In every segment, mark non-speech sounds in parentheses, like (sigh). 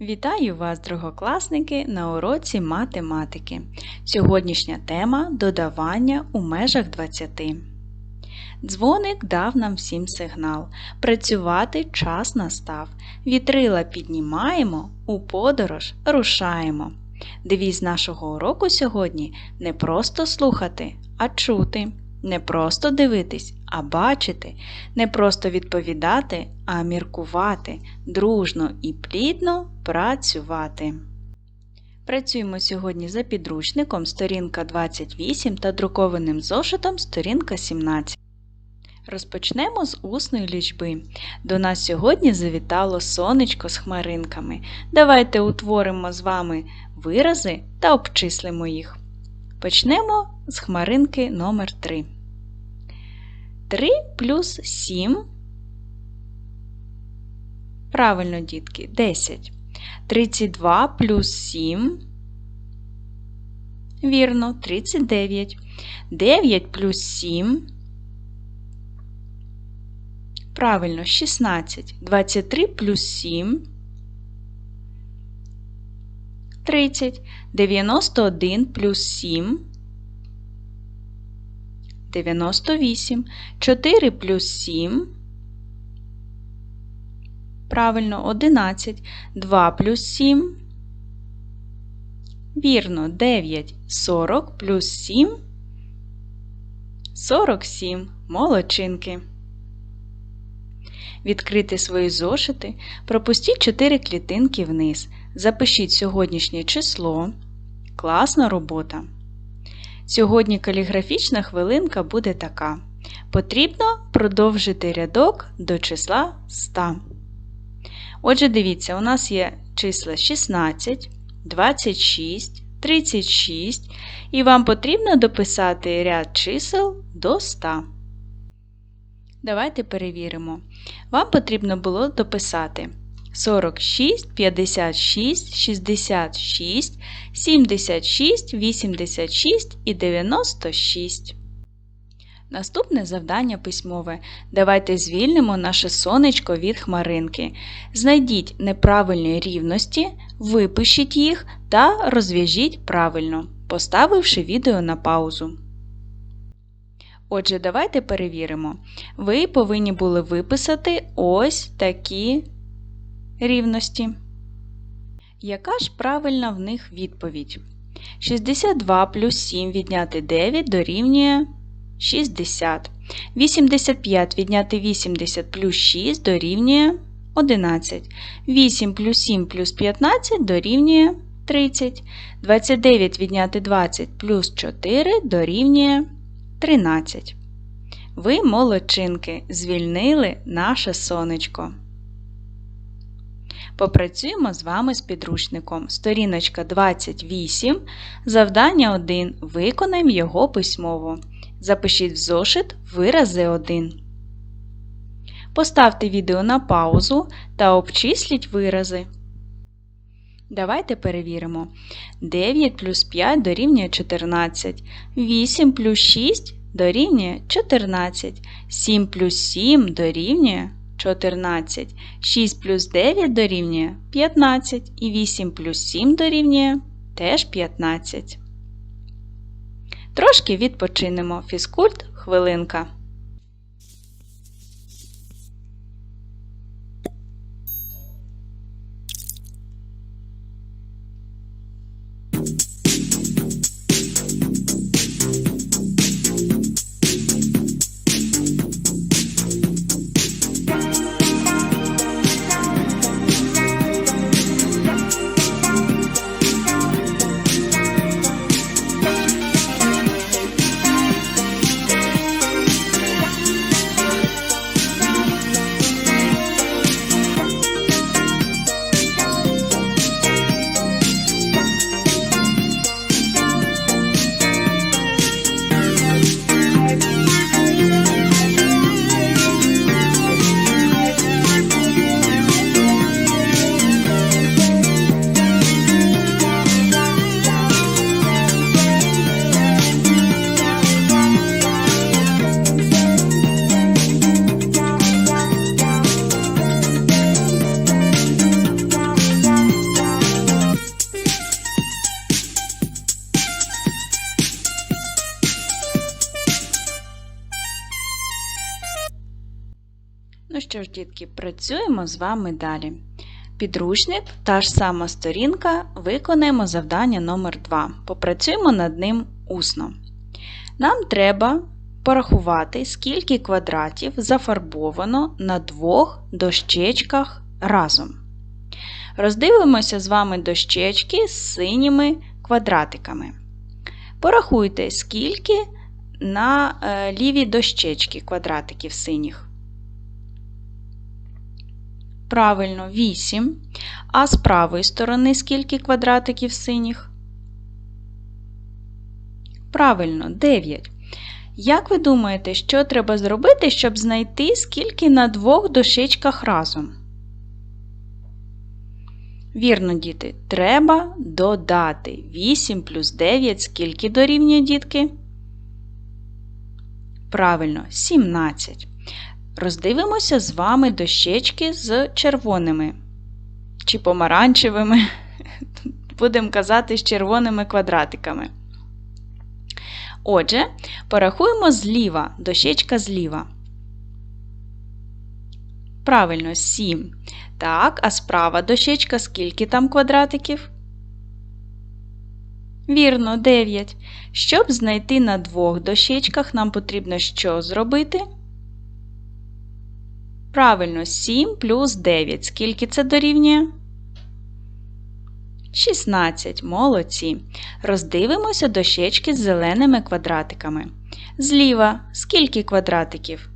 Вітаю вас, другокласники, на уроці математики. Сьогоднішня тема додавання у межах 20. Дзвоник дав нам всім сигнал. Працювати час настав. Вітрила піднімаємо, у подорож рушаємо. Девіз нашого уроку сьогодні не просто слухати, а чути. Не просто дивитись, а бачити, не просто відповідати, а міркувати, дружно і плідно працювати. Працюємо сьогодні за підручником сторінка 28 та друкованим зошитом сторінка 17. Розпочнемо з усної лічби. До нас сьогодні завітало сонечко з хмаринками. Давайте утворимо з вами вирази та обчислимо їх. Почнемо з хмаринки номер 3 3 плюс 7. Правильно, дітки, 10. 32 плюс 7. Вірно, 39. 9 плюс 7. Правильно, 16. 23 плюс 7. 30. 91 плюс 7. 98. 4 плюс 7. Правильно, 11. 2 плюс 7. Вірно, 9. 40 плюс 7. 47. Молодчинки. Відкрити свої зошити. Пропустіть 4 клітинки вниз. Запишіть сьогоднішнє число. Класна робота. Сьогодні каліграфічна хвилинка буде така. Потрібно продовжити рядок до числа 100. Отже, дивіться, у нас є числа 16, 26, 36, і вам потрібно дописати ряд чисел до 100. Давайте перевіримо. Вам потрібно було дописати 46, 56, 66, 76, 86 і 96. Наступне завдання письмове. Давайте звільнимо наше сонечко від хмаринки. Знайдіть неправильні рівності, випишіть їх та розв'яжіть правильно, поставивши відео на паузу. Отже, давайте перевіримо. Ви повинні були виписати ось такі рівності. Яка ж правильна в них відповідь? 62 плюс 7 відняти 9 дорівнює 60. 85 відняти 80 плюс 6 дорівнює 11. 8 плюс 7 плюс 15 дорівнює 30. 29 відняти 20 плюс 4 дорівнює 13. Ви, молодчинки, звільнили наше сонечко. Попрацюємо з вами з підручником. Сторіночка 28. Завдання 1. Виконаємо його письмово. Запишіть в зошит вирази 1. Поставте відео на паузу та обчисліть вирази. Давайте перевіримо. 9 плюс 5 дорівнює 14. 8 плюс 6 дорівнює 14. 7 плюс 7 дорівнює 14. 6 плюс 9 дорівнює 15. І 8 плюс 7 дорівнює теж 15. Трошки відпочинемо. Фізкульт хвилинка. Дітки, працюємо з вами далі. Підручник, та ж сама сторінка, виконаємо завдання номер 2 Попрацюємо над ним усно. Нам треба порахувати, скільки квадратів зафарбовано на двох дощечках разом. Роздивимося з вами дощечки з синіми квадратиками. Порахуйте, скільки на е, лівій дощечці квадратиків синіх. Правильно, 8. А з правої сторони скільки квадратиків синіх? Правильно, 9. Як ви думаєте, що треба зробити, щоб знайти скільки на двох дощечках разом? Вірно, діти, треба додати 8 плюс 9, скільки дорівнює дітки? Правильно, 17. Роздивимося з вами дощечки з червоними чи помаранчевими, (laughs) будемо казати, з червоними квадратиками. Отже, порахуємо зліва, дощечка зліва. Правильно, 7. Так, а справа дощечка скільки там квадратиків? Вірно, 9. Щоб знайти на двох дощечках, нам потрібно що зробити? Правильно, 7 плюс 9. Скільки це дорівнює? 16. Молодці. Роздивимося дощечки з зеленими квадратиками. Зліва скільки квадратиків?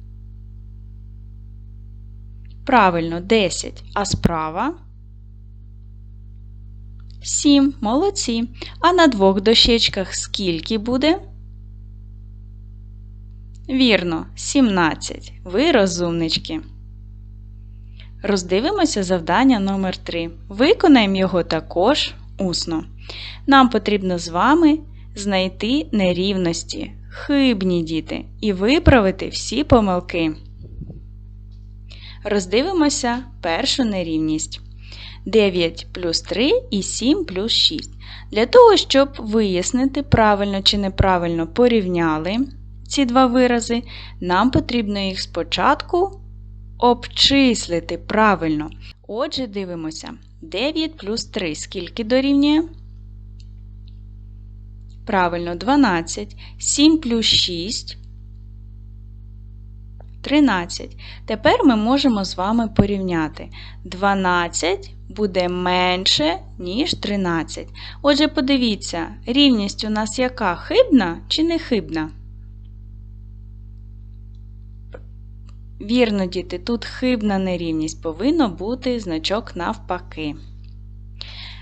Правильно, 10. А справа? 7. Молодці. А на двох дощечках скільки буде? Вірно, 17. Ви розумнички. Роздивимося завдання номер 3 Виконаємо його також усно. Нам потрібно з вами знайти нерівності, хибні діти, і виправити всі помилки. Роздивимося першу нерівність. 9 плюс 3 і 7 плюс 6. Для того, щоб вияснити, правильно чи неправильно порівняли ці два вирази, нам потрібно їх спочатку обчислити правильно. Отже, дивимося. 9 плюс 3 скільки дорівнює? Правильно, 12. 7 плюс 6. 13. Тепер ми можемо з вами порівняти. 12 буде менше, ніж 13. Отже, подивіться, рівність у нас яка хибна чи не хибна? Вірно, діти, тут хибна нерівність повинно бути значок навпаки.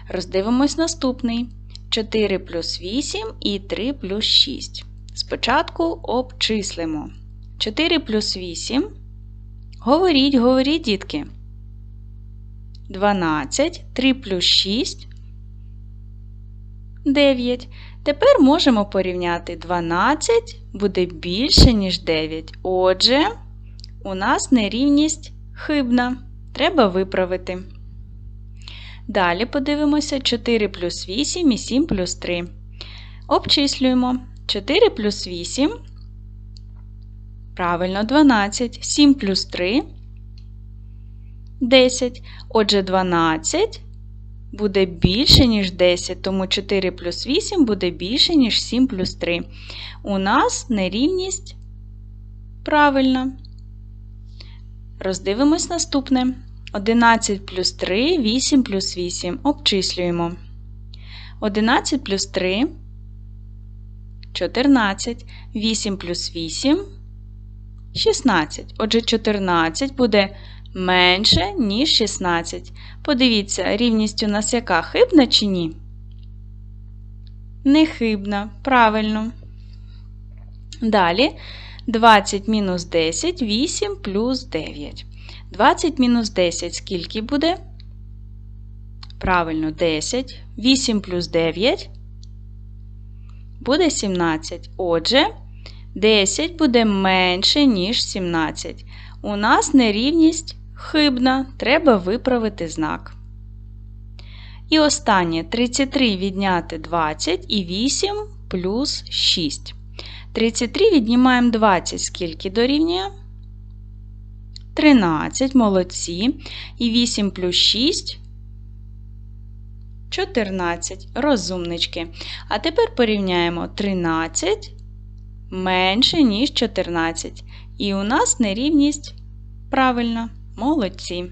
Роздивимось наступний: 4 плюс 8 і 3 плюс 6. Спочатку обчислимо. 4 плюс 8. Говоріть, говоріть, дітки. 12, 3 плюс 6. 9. Тепер можемо порівняти 12 буде більше, ніж 9. Отже у нас нерівність хибна. Треба виправити. Далі подивимося 4 плюс 8 і 7 плюс 3. Обчислюємо 4 плюс 8. Правильно, 12. 7 плюс 3 10. Отже, 12 буде більше, ніж 10, тому 4 плюс 8 буде більше, ніж 7 плюс 3. У нас нерівність правильна. Роздивимось наступне. 11 плюс 3, 8 плюс 8. Обчислюємо. 11 плюс 3, 14, 8 плюс 8, 16. Отже, 14 буде менше, ніж 16. Подивіться, рівність у нас яка хибна чи ні? Нехибна. Правильно. Далі 20 мінус 10 8 плюс 9. 20 мінус 10 скільки буде? Правильно, 10. 8 плюс 9 буде 17. Отже, 10 буде менше, ніж 17. У нас нерівність хибна, треба виправити знак. І останнє 33 відняти 20 і 8 плюс 6. 33 віднімаємо 20, скільки дорівнює? 13, молодці. І 8 плюс 6 14. Розумнички. А тепер порівняємо 13 менше, ніж 14. І у нас нерівність правильна. Молодці.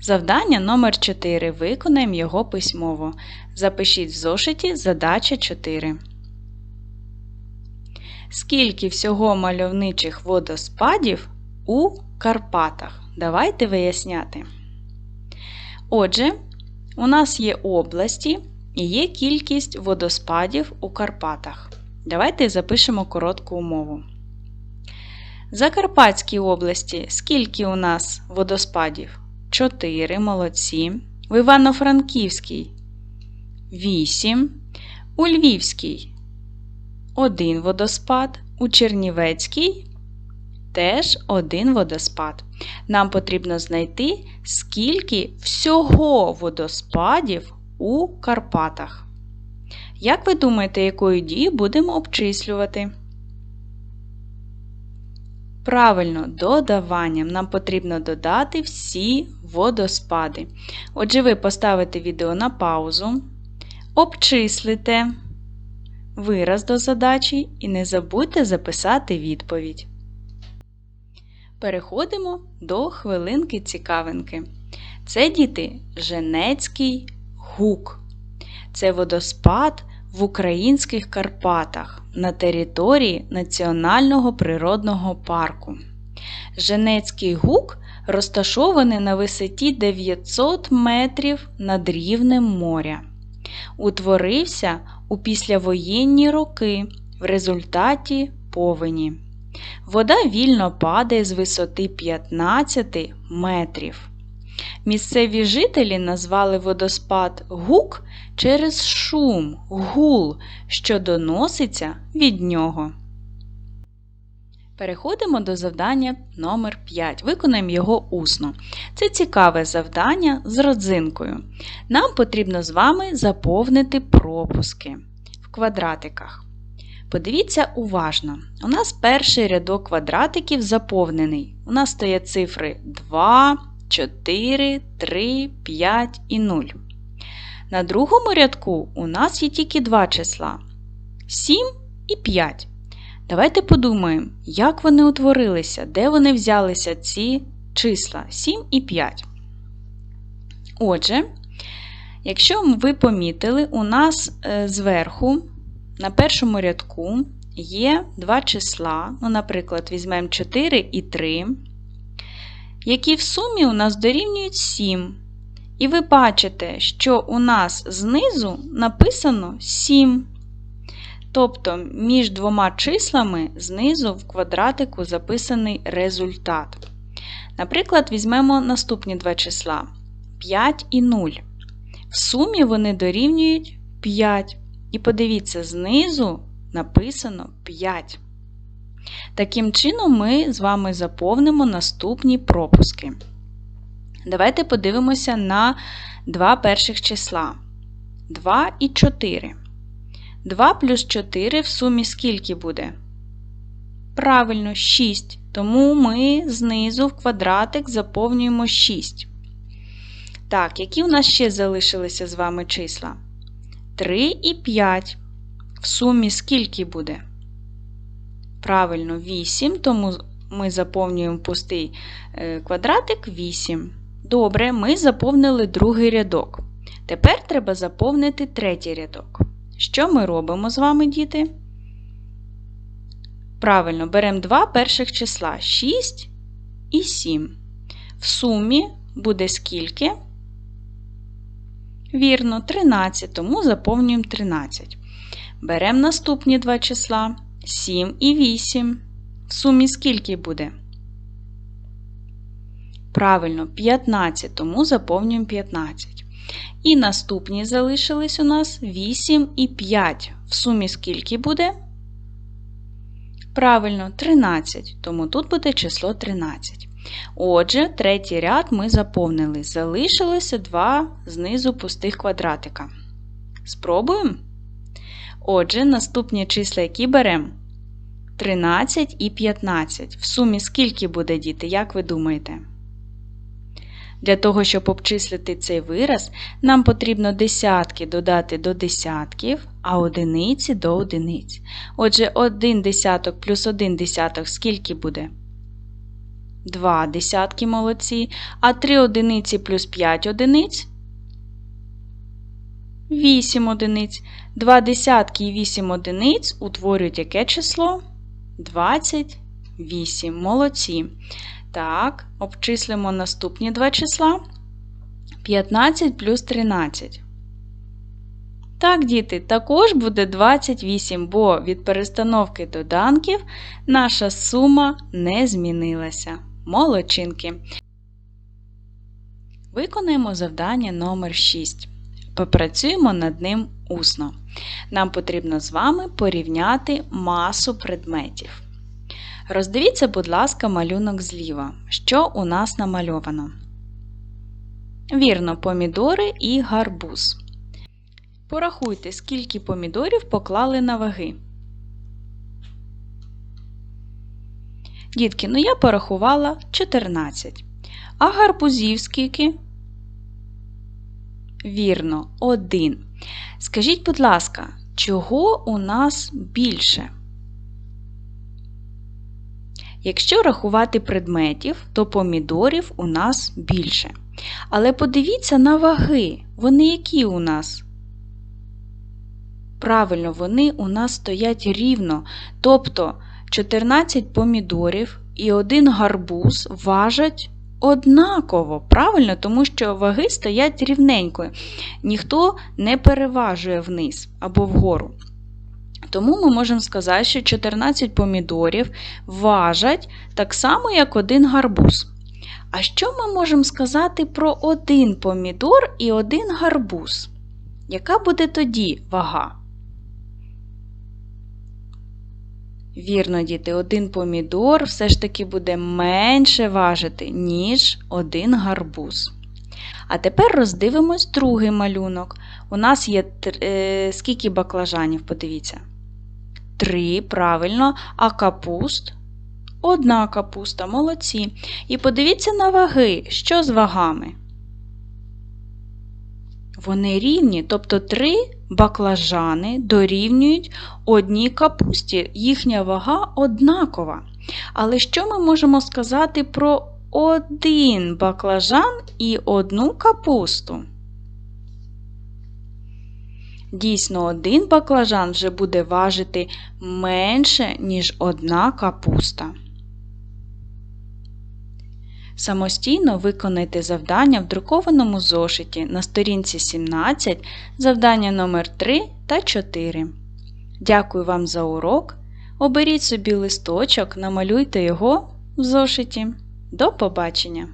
Завдання номер 4 Виконаємо його письмово. Запишіть в зошиті задача 4. Скільки всього мальовничих водоспадів у Карпатах? Давайте виясняти. Отже, у нас є області і є кількість водоспадів у Карпатах. Давайте запишемо коротку умову. Закарпатській області скільки у нас водоспадів? 4, молодці. В Івано-Франківській 8. У Львівській 1 водоспад. У Чернівецькій теж один водоспад. Нам потрібно знайти, скільки всього водоспадів у Карпатах. Як ви думаєте, якою дією будемо обчислювати? Правильно, додаванням нам потрібно додати всі водоспади. Отже, ви поставите відео на паузу, обчислите вираз до задачі і не забудьте записати відповідь. Переходимо до хвилинки цікавинки. Це діти Женецький гук. Це водоспад в українських Карпатах на території Національного природного парку. Женецький гук розташований на висоті 900 метрів над рівнем моря. Утворився у післявоєнні роки в результаті повені. Вода вільно падає з висоти 15 метрів. Місцеві жителі назвали водоспад гук через шум, гул, що доноситься від нього. Переходимо до завдання номер 5 Виконаємо його усно. Це цікаве завдання з родзинкою. Нам потрібно з вами заповнити пропуски в квадратиках. Подивіться уважно. У нас перший рядок квадратиків заповнений. У нас стоять цифри 2, 4, 3, 5 і 0. На другому рядку у нас є тільки два числа 7 і 5. Давайте подумаємо, як вони утворилися, де вони взялися ці числа 7 і 5. Отже, якщо ви помітили, у нас е, зверху на першому рядку є два числа, ну, наприклад, візьмемо 4 і 3, які в сумі у нас дорівнюють 7. І ви бачите, що у нас знизу написано 7. Тобто між двома числами знизу в квадратику записаний результат. Наприклад, візьмемо наступні два числа 5 і 0. В сумі вони дорівнюють 5. І подивіться, знизу написано 5. Таким чином, ми з вами заповнимо наступні пропуски. Давайте подивимося на два перших числа 2 і 4. 2 плюс 4 в сумі скільки буде? Правильно, 6. Тому ми знизу в квадратик заповнюємо 6. Так, які у нас ще залишилися з вами числа? 3 і 5. В сумі скільки буде? Правильно, 8, тому ми заповнюємо пустий е, квадратик 8. Добре, ми заповнили другий рядок. Тепер треба заповнити третій рядок. Що ми робимо з вами, діти? Правильно, беремо два перших числа 6 і 7. В сумі буде скільки? Вірно, 13, тому заповнюємо 13. Беремо наступні два числа 7 і 8. В сумі скільки буде? Правильно, 15, тому заповнюємо 15. І наступні залишились у нас 8 і 5. В сумі скільки буде? Правильно, 13, тому тут буде число 13. Отже, третій ряд ми заповнили. Залишилося два знизу пустих квадратика. Спробуємо? Отже, наступні числа, які беремо? 13 і 15. В сумі скільки буде діти, як ви думаєте? Для того, щоб обчислити цей вираз, нам потрібно десятки додати до десятків, а одиниці до одиниць. Отже, 1 десяток плюс 1 десяток скільки буде? 2 десятки молодці, а 3 одиниці плюс 5 одиниць 8 одиниць. 2 десятки і 8 одиниць утворюють яке число? 28. Молодці. Так, обчислимо наступні два числа. 15 плюс 13. Так, діти, також буде 28, бо від перестановки доданків наша сума не змінилася. Молодчинки. Виконаємо завдання номер 6. Попрацюємо над ним усно. Нам потрібно з вами порівняти масу предметів. Роздивіться, будь ласка, малюнок зліва. Що у нас намальовано? Вірно, помідори і гарбуз. Порахуйте, скільки помідорів поклали на ваги. Дітки, ну я порахувала 14. А гарбузів скільки? Вірно, 1. Скажіть, будь ласка, чого у нас більше? Якщо рахувати предметів, то помідорів у нас більше. Але подивіться на ваги. Вони які у нас? Правильно, вони у нас стоять рівно. Тобто 14 помідорів і один гарбуз важать однаково. Правильно, тому що ваги стоять рівненько. Ніхто не переважує вниз або вгору. Тому ми можемо сказати, що 14 помідорів важать так само, як один гарбуз. А що ми можемо сказати про один помідор і один гарбуз? Яка буде тоді вага? Вірно, діти, один помідор все ж таки буде менше важити, ніж один гарбуз. А тепер роздивимось другий малюнок. У нас є е, скільки баклажанів, подивіться. Три, правильно, а капуст одна капуста, молодці. І подивіться на ваги, що з вагами. Вони рівні, тобто три баклажани дорівнюють одній капусті. Їхня вага однакова. Але що ми можемо сказати про один баклажан і одну капусту? Дійсно, один баклажан вже буде важити менше, ніж одна капуста. Самостійно виконайте завдання в друкованому зошиті на сторінці 17, завдання номер 3 та 4. Дякую вам за урок. Оберіть собі листочок, намалюйте його в зошиті. До побачення!